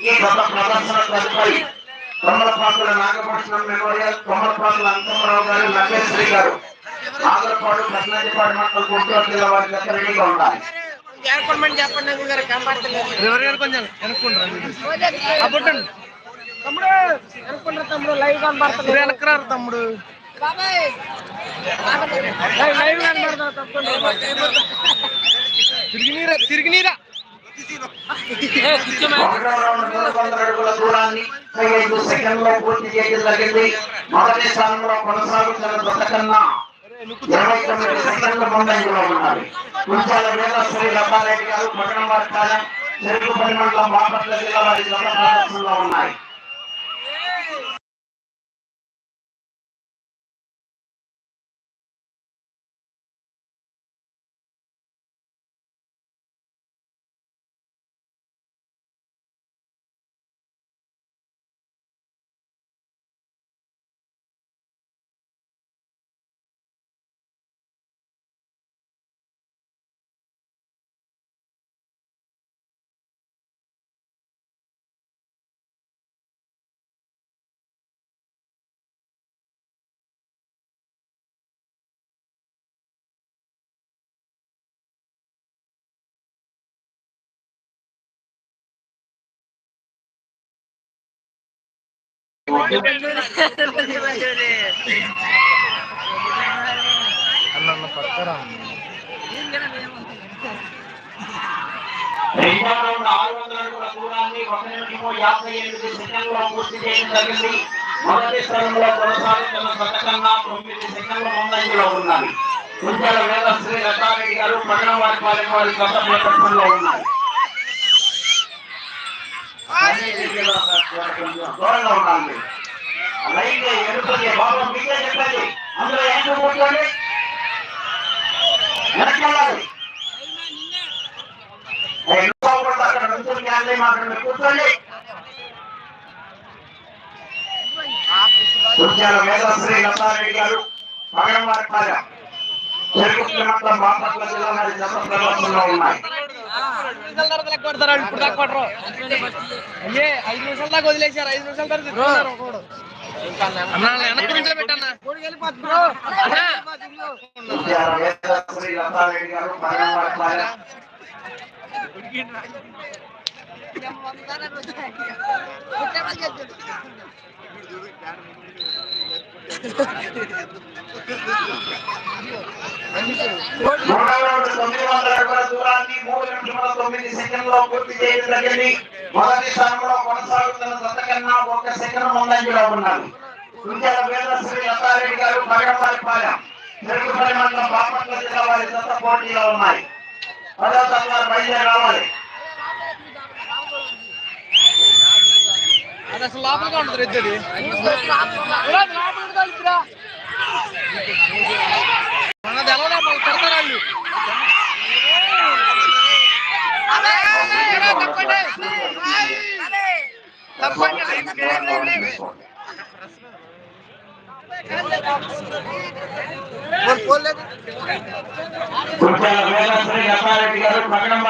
ఈ గత ప్రదర్శన తదుపరి తొమ్మలపాకుల నాగభూషణం మెమోరియల్ తొమ్మలపాకుల అంతమరావు గారు నగేశ్వరి గారు ఆగరపాడు కృష్ణాజిపాడు మండలం గుంటూరు జిల్లా వారి దగ్గర రెడీగా ఉండాలి తమ్ముడు తమ్ముడు లైవ్ కనబడుతుంది తమ్ముడు. లైవ్ లైవ్ దూరాన్ని సెకండ్లో పూర్తి చేయడం జరిగింది మొదటి స్థానంలో కొనసాగుతున్న జత ఇరవై తొమ్మిది సెకండ్ల ముందంజలో ఉన్నారు కుంచాల వేదశ్రీ లతారెడ్డి గారు పట్టణవారి పాలెం చెరుకు పరిమండలం బాపట్ల జిల్లా వారి ఉన్నాయి. చేయడం జరిగింది మొదటి స్థానంలో కొనసాగుతున్న జత తొమ్మిది సెకండ్ల ముందంజలో ఉన్నారు కుంచాల వేదశ్రీ లతారెడ్డి గారు పట్టణవారి పాలెం వారి గత ప్రదర్శనలో ఉన్నారు. దూరంగా ఉండాలి అలాగే ఎదుర్కొనే బాబు మీకే చెప్పండి అందులో ఏం కూర్చోండి వెనక్కి వెళ్ళాలి ఎన్నో అక్కడ నుంచుని క్యాన్లే మాత్రమే కూర్చోండి కుంచాల వేదశ్రీ లతారెడ్డి గారు పగడమారి పాలెం చెరుకు బాపట్ల జిల్లా వారి జత ప్రదర్శనలో ఉన్నాయి నిమిషాల తర్వాత లెక్క కొడతారు ఇప్పుడు దాకా కొట్టరు. అయ్యే ఐదు నిమిషాల దాకా వదిలేశారు ఐదు నిమిషాల తర్వాత ఒకడు. పెట్టన్నా. దూరాన్ని మూడు నిమిషముల తొమ్మిది సెకండ్లో పూర్తి చేయడం జరిగింది మొదటి స్థానంలో కొనసాగుతున్న జత కన్నా ఒక సెకండ్ ముందంజలో ఉన్నారు లతారెడ్డి గారు మండలం బాపట్ల జిల్లా వారి జత పోటీలో ఉన్నాయి. తరగతి బయలుదేరి రావాలి అది అసలు లోపలగా ఉంటుంది ఇద్దరి మనది ఎలా మళ్ళీ కడతారు వాళ్ళు? కుంచాల వేదశ్రీ లతారెడ్డి మండలం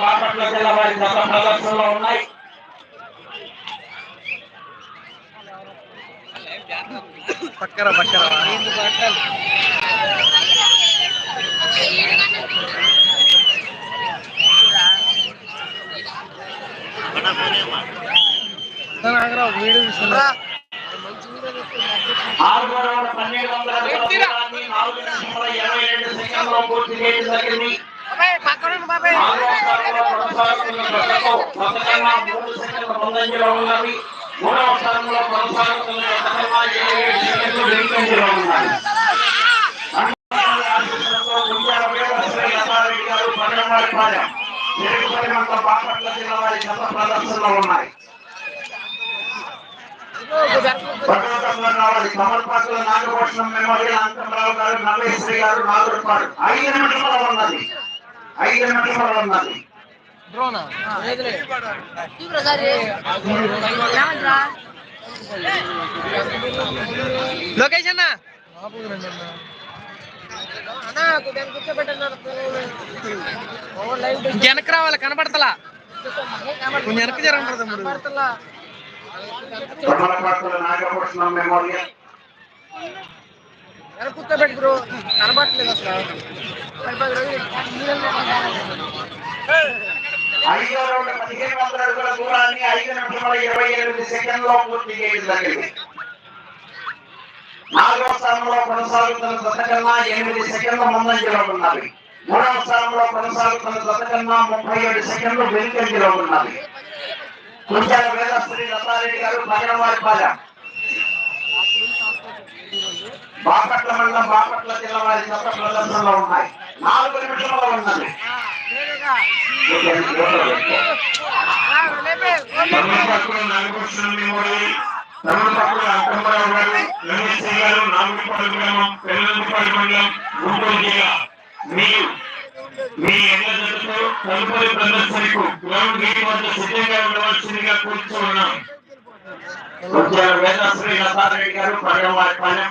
బాపట్ల జిల్లా వారి గత ప్రదర్శనలో ఉన్నాయి తీసుకున్నా ఆరు వందల పన్నెండు వందల ఇరవై రెండు సెకండ్లో పూర్తి చేయడం జరిగింది. నాలుగవ స్థానంలో కొనసాగుతున్న మూడవ స్థానంలో కొనసాగుతున్న గారు బాపట్ల జిల్లా వారి ప్రదర్శనలో ఉన్నాయి నాగభూషణం మెమోరియల్ అంకమరావు గారు నల్లేశ్వరి గారు నాగురుపాడు ఐదు నిమిషాలు ఉన్నది ఐదు నిమిషాలు ఉన్నది. అన్నా కూర్చోబెట్టండి లైవ్ వెనక్కి రావాలి కొంచెం వెనక్కి మెమోరియల్ వెనక కూర్చోబెట్టు బ్రో. కనబడట్లేదు అసలు. ఐదో రౌండ్ పదిహేను వందల అడుగుల దూరాన్ని ఐదు నిమిషముల ఇరవై ఎనిమిది సెకండ్లో పూర్తి చేయడం జరిగింది నాలుగవ స్థానంలో కొనసాగుతున్న జత కన్నా ఎనిమిది సెకండ్ల ముందంజలో ఉన్నది మూడవ స్థానంలో కొనసాగుతున్న జత కన్నా ముప్పై ఏడు సెకండ్లు వెనుకంజలో ఉన్నది కుంచాల వేదశ్రీ లతారెడ్డి గారు భగనవారి పాలెం. బాపట్ల మండలం బాపట్ల జిల్లా వారి జత ప్రదర్శనలో ఉన్నాయి. నాలుగు నిమిషంలో ఉన్నది మెమోరియల్ తమిళనాడు అంకమ్మరావు గారు ఎంఎస్సీ గారు నాగులపాడు గ్రామం పెళ్ళంపాడు మండలం గుంటూరు జిల్లా మీరు మీ ఎన్నదతో తదుపరి ప్రదర్శనకు గ్రౌండ్ గేట్ వద్ద సిద్ధంగా ఉండవలసిందిగా కూర్చో ఉన్నాం కుంచాల వేదశ్రీ లతారెడ్డి గారు భగనవారి పాలెం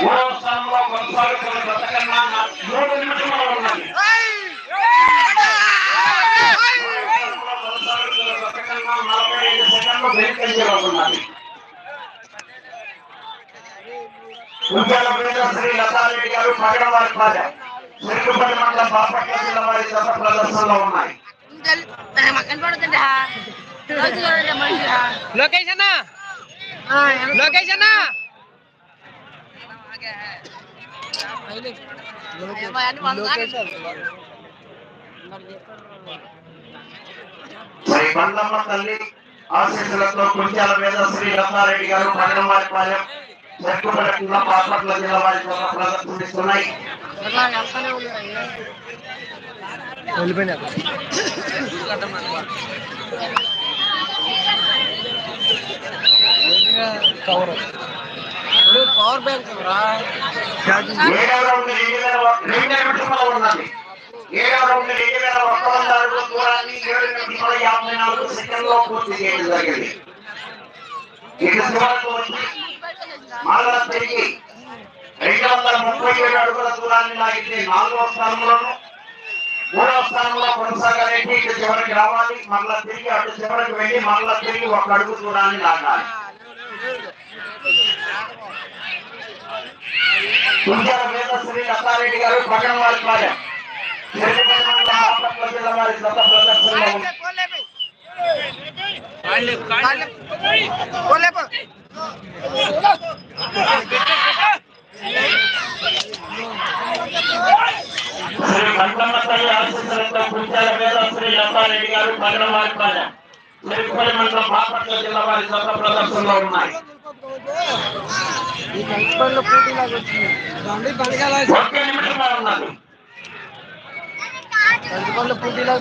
మూడవ స్థానంలో కొనసాగుతున్న జత కన్నా నా- మూడు నిమిషములు ఉన్నది మూడవ స్థానంలో కొనసాగుతున్న జత కన్నా నలభై ఐదు సెకండ్లు వెనుకంజలో ఉన్నది కుంచాల శ్రీ లతారెడ్డి గారు పగడవారి పాలెం సిరుగుపల్లి మండలం బాపట్ల జిల్లా వారి జత ప్రదర్శనలో ఉన్నాయి లోకేష్ అన్న లోకేష్ అన్న తల్లి ఆశీస్సులతో కుంచాల మీద శ్రీ రత్నారెడ్డి గారు పగడవారి పాలెం సిరుగుపల్లి మండలం బాపట్ల జిల్లా వారి ప్రదర్శిస్తున్నాయి వెళ్ళిపోయినా? కవర్ పవర్ బ్యాంక్ రెండు వేల రెండు నిమిషముల ఉన్నది ఏడవ రౌండ్ రెండు వేల ఒక్క వంద అడుగుల దూరాన్ని ఏడు నిమిషముల యాభై నాలుగు సెకండ్లో పూర్తి చేయడం జరిగింది ఇటు చివరకు వచ్చి మరల తిరిగి రెండు వందల ముప్పై ఏడు అడుగుల దూరాన్ని లాగితే నాలుగవ స్థానంలోను మూడవ స్థానంలో కొనసాగాలంటే ఇటు చివరికి రావాలి. మరలా తిరిగి అటు చివరికి వెళ్ళి మరలా తిరిగి ఒక అడుగు దూరాన్ని లాగాలి. కుంజాల వేదశ్రీ లతారెడ్డి గారు పక్కన వారి పాలెం తిరుపతి మండలం బాపట్ల జిల్లా వారి గత ప్రదర్శనలో ఉంది. శ్రీ కంటమ్మ తల్లి ఆశీస్సులతో కుంచాల వేదశ్రీ లతారెడ్డి గారు పక్కన వారి పాలెం తిరుపతి మండలం బాపట్ల జిల్లా వారి గత ప్రదర్శనలో ఉన్నాయి. ఒక్క నిమిషంగా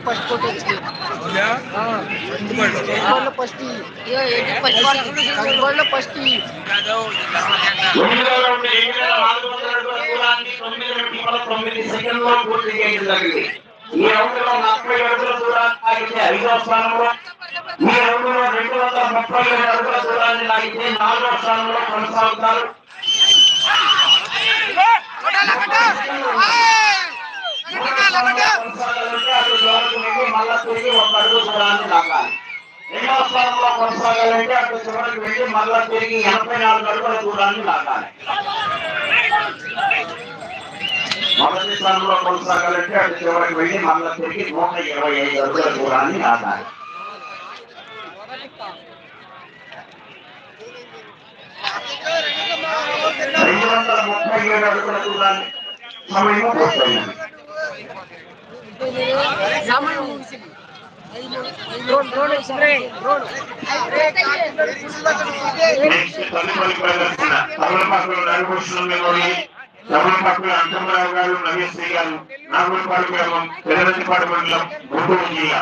ఫస్ట్ వచ్చింది. ఫస్ట్ ఫస్ట్ తొమ్మిదో సెకండ్లో పూర్తి చేయడం జరిగింది. ఈ లో నలభై అడుగుల దూరాన్ని ఐదో స్థానంలో ఈ రౌండ్లో రెండు వందల ముప్పై ఏడు అడుగుల దూరాన్ని లాగితే నాలుగో స్థానంలో కొనసాగుతారు మూడో స్థానంలో కొనసాగాలంటే అటు దూరం వెళ్ళి మళ్ళా తిరిగి ఒక అడుగు దూరాన్ని లాగాలి రెండవ స్థానంలో కొనసాగాలంటే అటు చివరికి వెళ్ళి మళ్ళా తిరిగి ఎనభై నాలుగు అడుగుల దూరాన్ని లాగాలి మొదటి స్థానంలో కొనసాగాలంటే అటు చివరికి వెళ్ళి మళ్ళా తిరిగి నూట ఇరవై ఐదు అడుగుల దూరాన్ని లాగాలి రెండు వందల ముప్పై ఏడు అడుగుల దూరాన్ని సమయం పూర్తయింది డ్రోన్ అంకమరావు గారు గారు నాగులపాడు గ్రామం పెదనందిపాడు మండలం గుంటూరు జిల్లా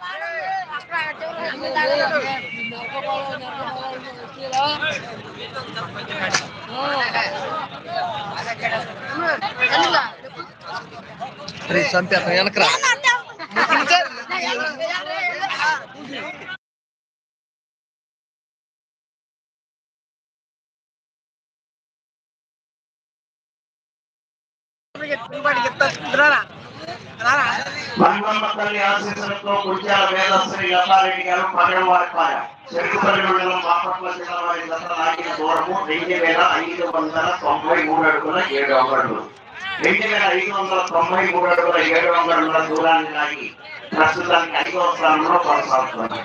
ప్రదానం చంపేస్తాం వెనకరా. బంగమ్మ తల్లి ఆశీస్సులతో కుర్చాల వేదశ్రీ లతారెడ్డి గారు పగడవారి పాయ చెరుకుపల్లి మండలం బాపట్ల జిల్లా వారి దత్త నాటిన దూరము రెండు వేల ఐదు వందల తొంభై మూడు అడుగుల ఏడు అంగడులు రెండు వేల ఐదు వందల తొంభై మూడు అడుగుల ఏడు అంగడుల దూరాన్ని లాగి ప్రస్తుతానికి ఐదవ స్థానంలో కొనసాగుతున్నారు